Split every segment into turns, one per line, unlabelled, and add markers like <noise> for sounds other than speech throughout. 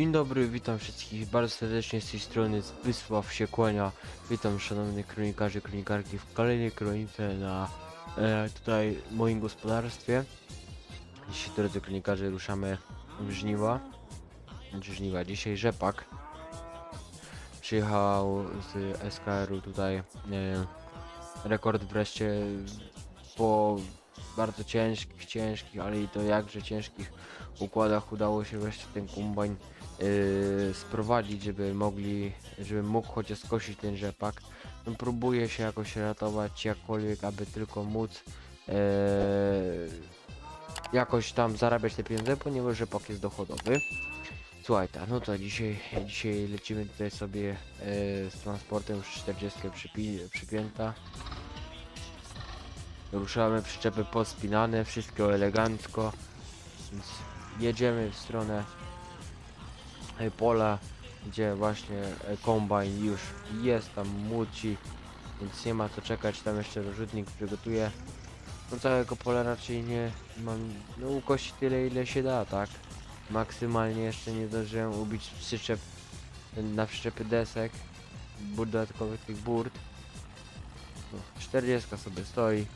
Dzień dobry, witam wszystkich bardzo serdecznie z tej strony Zbysław się kłania. Witam szanownych kronikarzy, kronikarki w kolejnej kronice na e, tutaj moim gospodarstwie. Dzisiaj drodzy kronikarze ruszamy w żniwa. Znaczy żniwa, dzisiaj rzepak. Przyjechał z SKR-u tutaj e, rekord wreszcie po bardzo ciężkich, ciężkich, ale i to jakże ciężkich układach udało się wreszcie ten kombajn yy, sprowadzić, żeby mogli, żeby mógł chociaż skosić ten rzepak. No, próbuję się jakoś ratować, jakkolwiek, aby tylko móc yy, jakoś tam zarabiać te pieniądze, ponieważ rzepak jest dochodowy. Słuchaj, ta, no to dzisiaj, dzisiaj lecimy tutaj sobie yy, z transportem już 40 przypi, przypięta. Ruszamy, przyczepy pospinane, wszystko elegancko. Więc jedziemy w stronę pola, gdzie właśnie e, kombajn już jest, tam muci, więc nie ma co czekać, tam jeszcze rozrzutnik przygotuje. No całego pola raczej nie mam, no ukości tyle ile się da, tak? Maksymalnie jeszcze nie zdążyłem ubić przyczep, na przyczepy desek, dodatkowych tych burt. No, 40 sobie stoi.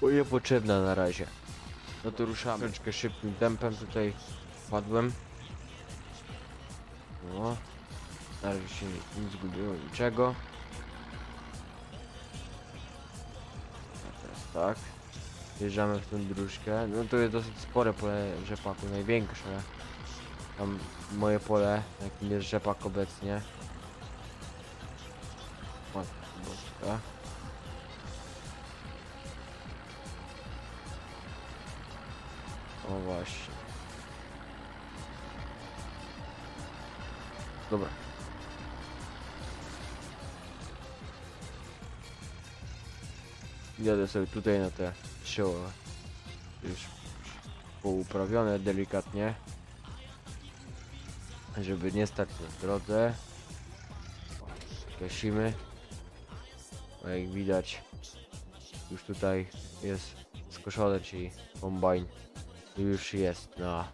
Bo niepotrzebna na razie. No to ruszamy. Troszeczkę szybkim tempem tutaj wpadłem. No. Na razie się nie, zgubiło niczego. A teraz tak. Wjeżdżamy w tą dróżkę. No to jest dosyć spore pole rzepaku, największe. Tam moje pole, jakim jest rzepak obecnie. Matka boska. Właśnie. Dobra. Jadę sobie tutaj na te sioła. Już pouprawione delikatnie. Żeby nie stać na drodze. Gasimy. A jak widać już tutaj jest skoszone, czyli kombajn już jest na,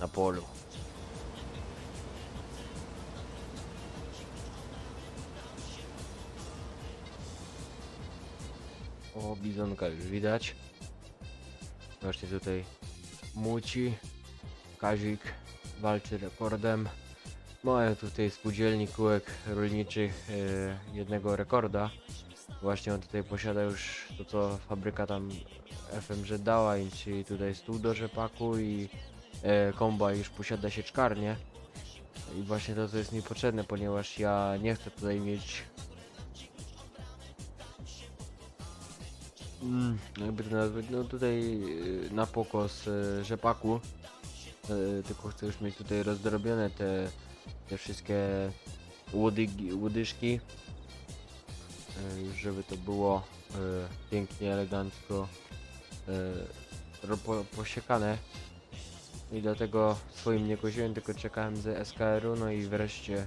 na polu. O, bizonka już widać. Właśnie tutaj Muci, Kazik walczy rekordem. Mają tutaj spółdzielni kółek rolniczych e, jednego rekorda. Właśnie on tutaj posiada już to co fabryka tam FMZ dała im, czyli tutaj stół do rzepaku i e, komba już posiada sieczkarnię. I właśnie to, co jest mi potrzebne, ponieważ ja nie chcę tutaj mieć mm, jakby to nazwać, no tutaj e, na pokos e, rzepaku. E, tylko chcę już mieć tutaj rozdrobione te, te wszystkie łodygi, łodyżki. E, żeby to było e, pięknie, elegancko ro- po, posiekane i dlatego swoim nie koziłem, tylko czekałem ze SKR-u, no i wreszcie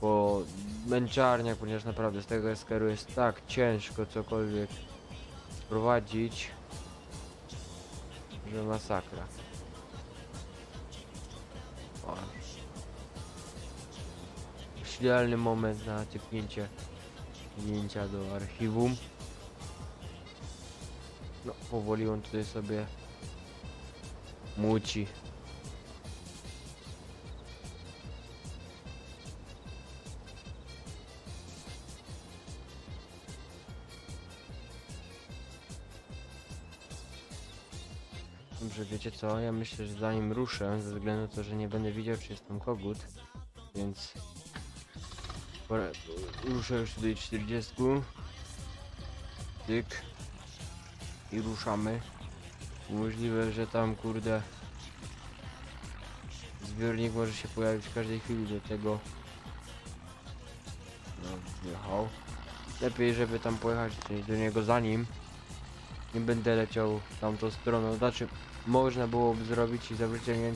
po męczarniach, ponieważ naprawdę z tego SKR-u jest tak ciężko cokolwiek prowadzić, że masakra. O. Idealny moment na ciepnięcie zdjęcia do archiwum. No, powoli on tutaj sobie muci. Dobrze, wiecie co? Ja myślę, że zanim ruszę, ze względu na to, że nie będę widział, czy jest tam kogut, więc ruszę już tutaj 40. Tyk i ruszamy. Możliwe, że tam kurde zbiornik może się pojawić w każdej chwili do tego. No, wjechał. Lepiej, żeby tam pojechać do niego zanim. Nie będę leciał tamtą stroną. Znaczy, można byłoby zrobić i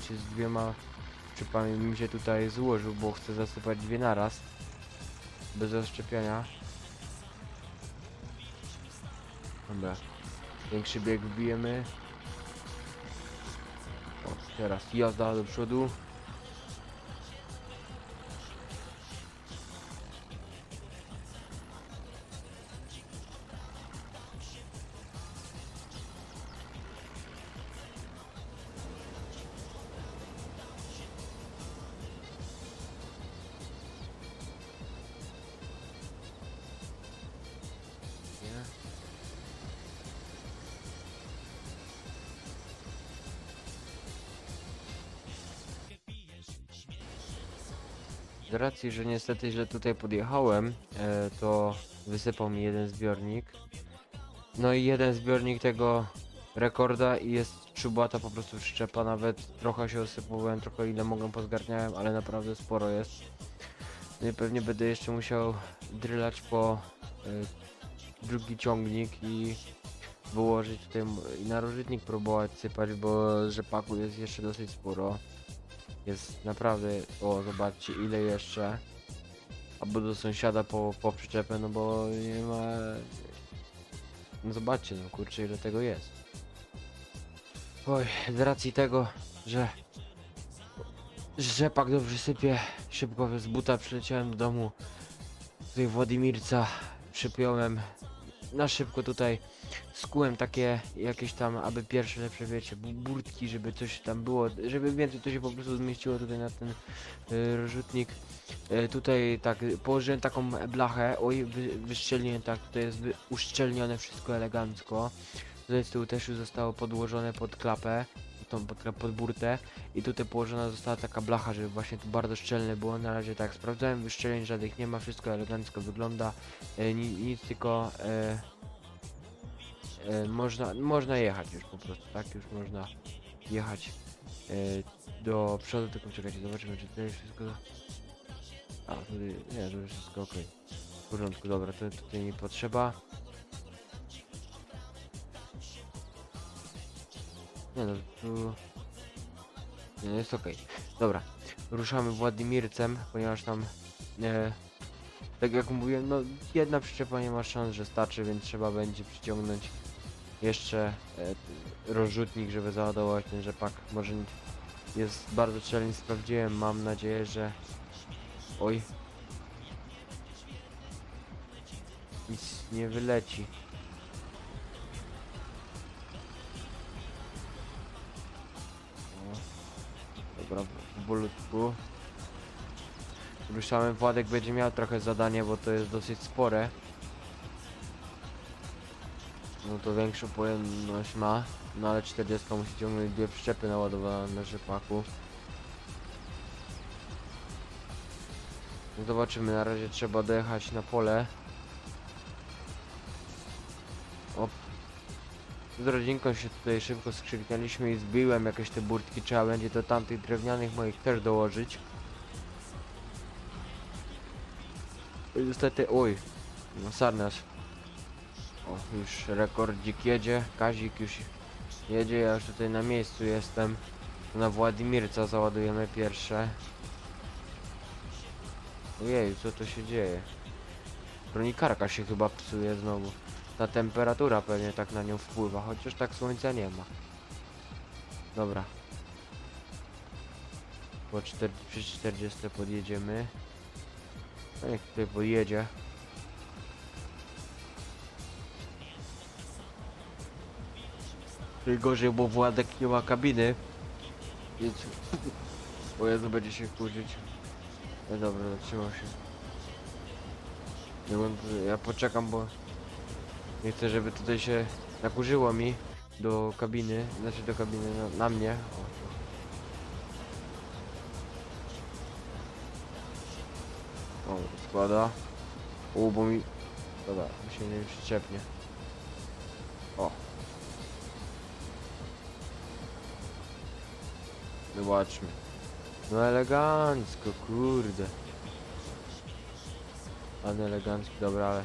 czy z dwiema czypami mi się tutaj złożył, bo chcę zasypać dwie naraz. Bez rozszczepiania. Dobra. Większy bieg wbijemy. O, teraz jazda do przodu. Racji, że niestety źle tutaj podjechałem, e, to wysypał mi jeden zbiornik. No i jeden zbiornik tego rekorda i jest czubata po prostu szczepa, nawet trochę się osypowałem, trochę ile mogłem pozgarniałem, ale naprawdę sporo jest. No i pewnie będę jeszcze musiał drylać po e, drugi ciągnik i wyłożyć tutaj i narożnik próbować sypać, bo rzepaku jest jeszcze dosyć sporo. Jest naprawdę, o zobaczcie ile jeszcze. Albo do sąsiada po, po przyczepę, no bo nie ma... No zobaczcie, no kurczę ile tego jest. Oj, z racji tego, że rzepak dobrze sypie, szybko z buta przyleciałem do domu. Tutaj Władimirca przypiąłem na szybko tutaj skułem takie jakieś tam, aby pierwsze lepsze wiecie, bu- burtki, żeby coś tam było, żeby więcej to się po prostu zmieściło tutaj na ten y. Y, tutaj tak, położyłem taką blachę, oj, wy, wyszczelniłem tak, tutaj jest uszczelnione wszystko elegancko. Tutaj z tyłu też już zostało podłożone pod klapę, tą pod, pod burtę i tutaj położona została taka blacha, żeby właśnie to bardzo szczelne było. Na razie tak, sprawdzałem, wyszczeleń żadnych nie ma, wszystko elegancko wygląda, y, ni, nic tylko... Y, E, można, można jechać już po prostu, tak? Już można jechać e, do przodu, tylko czekajcie, zobaczymy czy tutaj wszystko... A, tutaj, nie, to już wszystko ok. W porządku, dobra, to tutaj nie potrzeba. Nie no, tu... Nie, jest ok. Dobra, ruszamy Władimircem, ponieważ tam... E, tak jak mówiłem, no jedna przyczepa nie ma szans, że starczy, więc trzeba będzie przyciągnąć jeszcze e, rozrzutnik, żeby załadować ten rzepak. Może jest bardzo szczelnie sprawdziłem, mam nadzieję, że... Oj. Nic nie wyleci. O. Dobra, powolutku. Ruszamy, Władek będzie miał trochę zadanie, bo to jest dosyć spore. No to większą pojemność ma, no ale 40 musi ciągnąć dwie przyczepy naładowane na rzepaku. No Zobaczymy, na razie trzeba dojechać na pole. O. Z rodzinką się tutaj szybko skrzyknęliśmy i zbiłem jakieś te burtki, trzeba będzie do tamtych drewnianych moich też dołożyć. I niestety, oj, no sarnasz. O, już rekordzik jedzie, Kazik już jedzie, ja już tutaj na miejscu jestem. Na Władimirca załadujemy pierwsze. Ojej, co to się dzieje? Kronikarka się chyba psuje znowu. Ta temperatura pewnie tak na nią wpływa, chociaż tak słońca nie ma. Dobra. Po 4, przy 40 podjedziemy. No niech tutaj podjedzie. Gorzej, bo Władek nie ma kabiny. Więc... <laughs> O Jezu, będzie się kurzyć. No dobra, zatrzymał się. Ja, ja poczekam, bo... Nie chcę, żeby tutaj się nakurzyło mi do kabiny, znaczy do kabiny na, na mnie. O, o składa. U, bo mi... Dobra, mi się nie przyczepnie. Zobaczmy. No elegancko, kurde. Pan elegancki, dobra, ale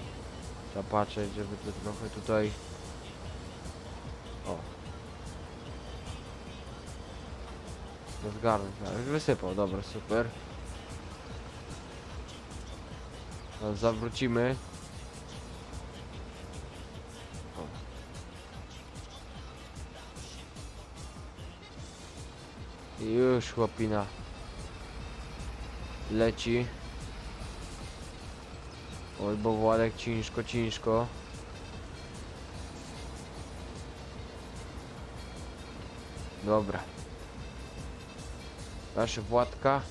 trzeba patrzeć, żeby to trochę tutaj... O. No zgarnąć, ale już wysypał, dobra, super. No, zawrócimy. Już chłopina leci. Oj, bo Władek ciężko, ciężko. Dobra. Nasze Władka.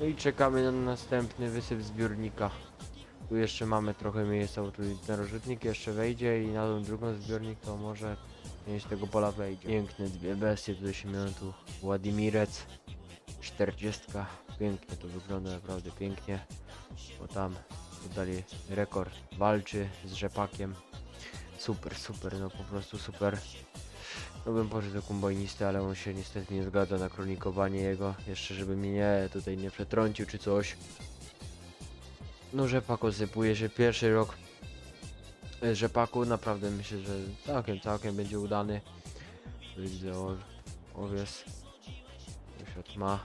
No i czekamy na następny wysyp zbiornika. Tu jeszcze mamy trochę miejsca, bo tu narożnik jeszcze wejdzie i na tą drugą zbiornik to może część tego pola wejdzie. Piękne dwie bestie tutaj się miały tu. Władimirec 40. Pięknie to wygląda, naprawdę pięknie. Bo tam dali rekord. Walczy z rzepakiem. Super, super, no po prostu super. No bym poszedł do kombajnisty, ale on się niestety nie zgadza na kronikowanie jego. Jeszcze żeby mnie nie, tutaj nie przetrącił czy coś. No rzepak osypuje się pierwszy rok rzepaku. Naprawdę myślę, że całkiem, całkiem będzie udany. Widzę owies. Już ma.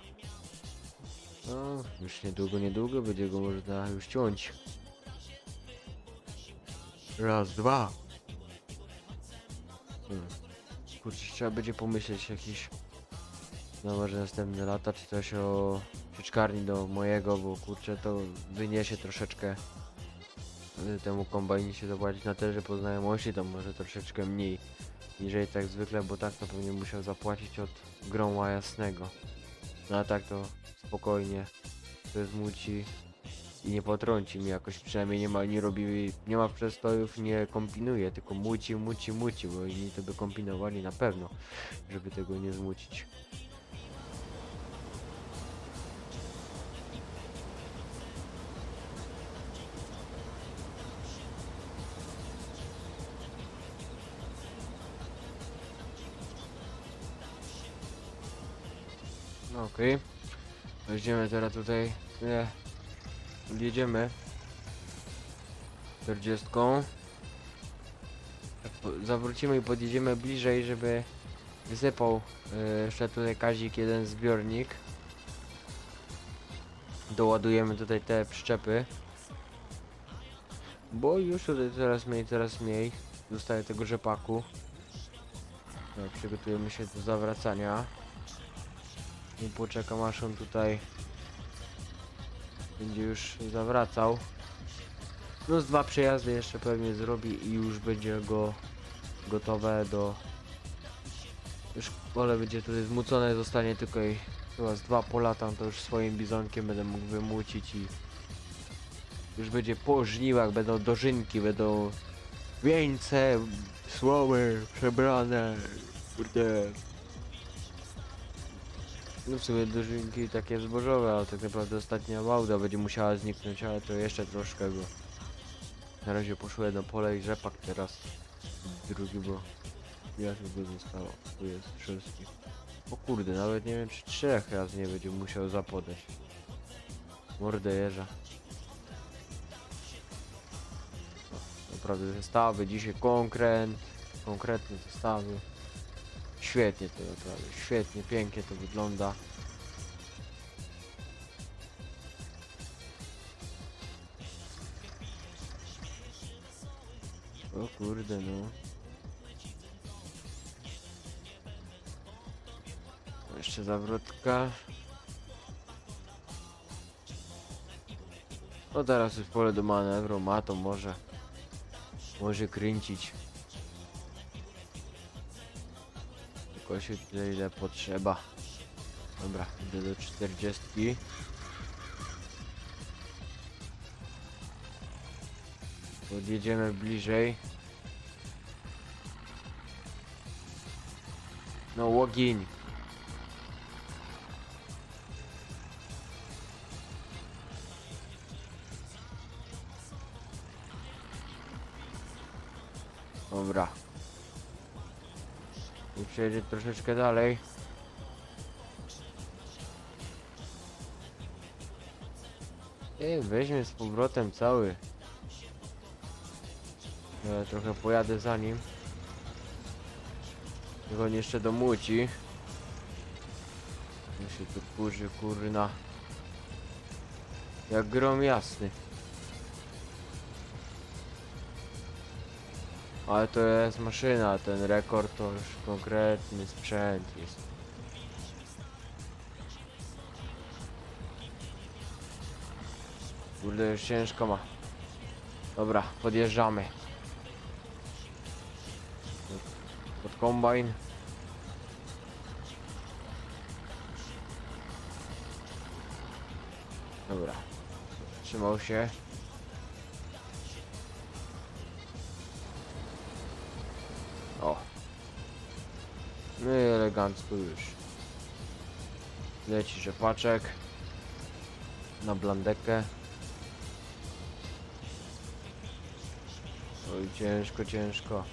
No, już niedługo, niedługo będzie go można już ciąć. Raz, dwa. Hmm. Kurczę, trzeba będzie pomyśleć jakiś no może następne lata, czy coś o sieczkarni do mojego, bo kurczę to wyniesie troszeczkę y, temu kombajnie się zapłacić na tyle, że po znajomości to może troszeczkę mniej niżeli tak zwykle, bo tak to pewnie musiał zapłacić od groma jasnego. No a tak to spokojnie to zmuci i nie potrąci mi jakoś, przynajmniej nie ma, nie robi, nie ma przestojów, nie kombinuje, tylko muci, muci, muci, bo inni to by kombinowali na pewno, żeby tego nie zmucić. Okej. Weźmiemy teraz tutaj. Nie. Jedziemy. 40. Po- Zawrócimy i podjedziemy bliżej, żeby wysypał y, jeszcze tutaj Kazik jeden zbiornik. Doładujemy tutaj te przyczepy. Bo już tutaj coraz mniej, coraz mniej. Zostaje tego rzepaku. No, przygotujemy się do zawracania. I poczekam aż on tutaj będzie już zawracał. No z dwa przejazdy jeszcze pewnie zrobi i już będzie go gotowe do... Już pole będzie tutaj zmucone, zostanie tylko i chyba z dwa pola tam to już swoim bizonkiem będę mógł wymucić i już będzie po żniwach, będą dożynki, będą wieńce, słomy przebrane, kurde, no w sumie dożynki takie zbożowe, ale tak naprawdę ostatnia łauda będzie musiała zniknąć, ale to jeszcze troszkę go. Na razie poszło jedno pole i rzepak teraz. Drugi, bo jasno go zostało. Tu jest szóstki. O kurde, nawet nie wiem czy trzech razy nie będzie musiał zapodać. Mordę jeża. Naprawdę zestawy, dzisiaj konkret, konkretne zestawy. Świetnie to naprawdę, świetnie, pięknie to wygląda. O kurde no. Jeszcze zawrotka. No teraz już pole do manewru ma to może. Może kręcić. Tylko się tyle ile potrzeba. Dobra, idę do 40. Podjedziemy bliżej. No łogień. Dobra. I przejedzie troszeczkę dalej. I weźmie z powrotem cały. Ja trochę pojadę za nim. Niech on jeszcze domuci. Ja się tu kurzy, kurna. Jak grom jasny. Ale to jest maszyna, ten rekord to już konkretny sprzęt jest. Kurde, już ciężko ma. Dobra, podjeżdżamy. Pod kombajn. Dobra. Trzymał się. Elegancko już. Leci rzepaczek. Na blandekę. Oj, ciężko, ciężko.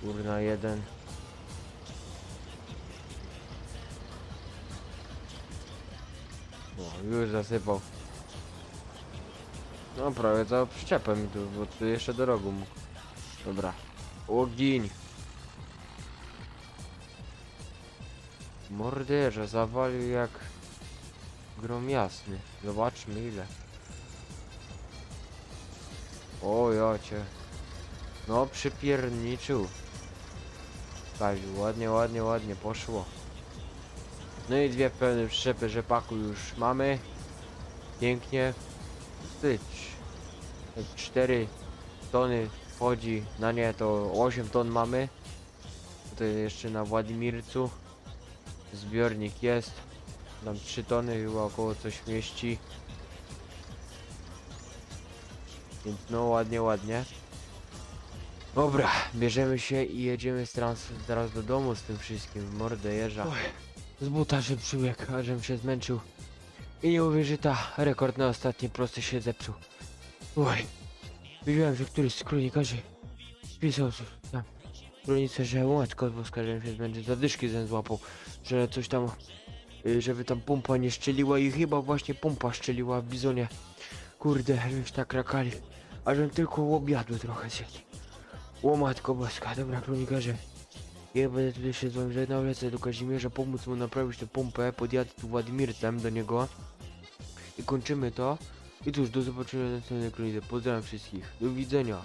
Kurna jeden. O, już zasypał. No prawie za przyczepem tu, bo tu jeszcze do rogu mógł. Dobra. Ogień. Morderze zawalił jak grom jasny. Zobaczmy ile. O ja cię. No przypierniczył. Kaziu, ładnie, ładnie, ładnie poszło. No i dwie pełne przyczepy rzepaku już mamy. Pięknie. Stycz. 4 tony wchodzi, na nie to 8 ton mamy. Tutaj jeszcze na Władimircu. Zbiornik jest. Tam 3 tony chyba około coś mieści. Więc no ładnie, ładnie. Dobra, bierzemy się i jedziemy z trans teraz do domu z tym wszystkim. Mordę jeża. Z buta się przybiegł, a żem się zmęczył. I nie uwierzy ta, rekord na ostatnie proste się zepsuł. Oj, widziałem, że któryś z kronikarzy pisał tam. Kronice, że matko boska, że się zmęczył, zadyszki ten złapał, że coś tam, y, żeby tam pompa nie szczeliła i chyba właśnie pompa szczeliła w bizonie. Kurde, żeś tak rakali, a żem tylko obiadły trochę zjadł. O matko boska, dobra kronikarze. Ja będę tutaj się z wami żegnał, lecę do Kazimierza pomóc mu naprawić tę pompę, podjadę tu Władimirtem do niego i kończymy to. I cóż, do zobaczenia na następnej kronice. Pozdrawiam wszystkich. Do widzenia.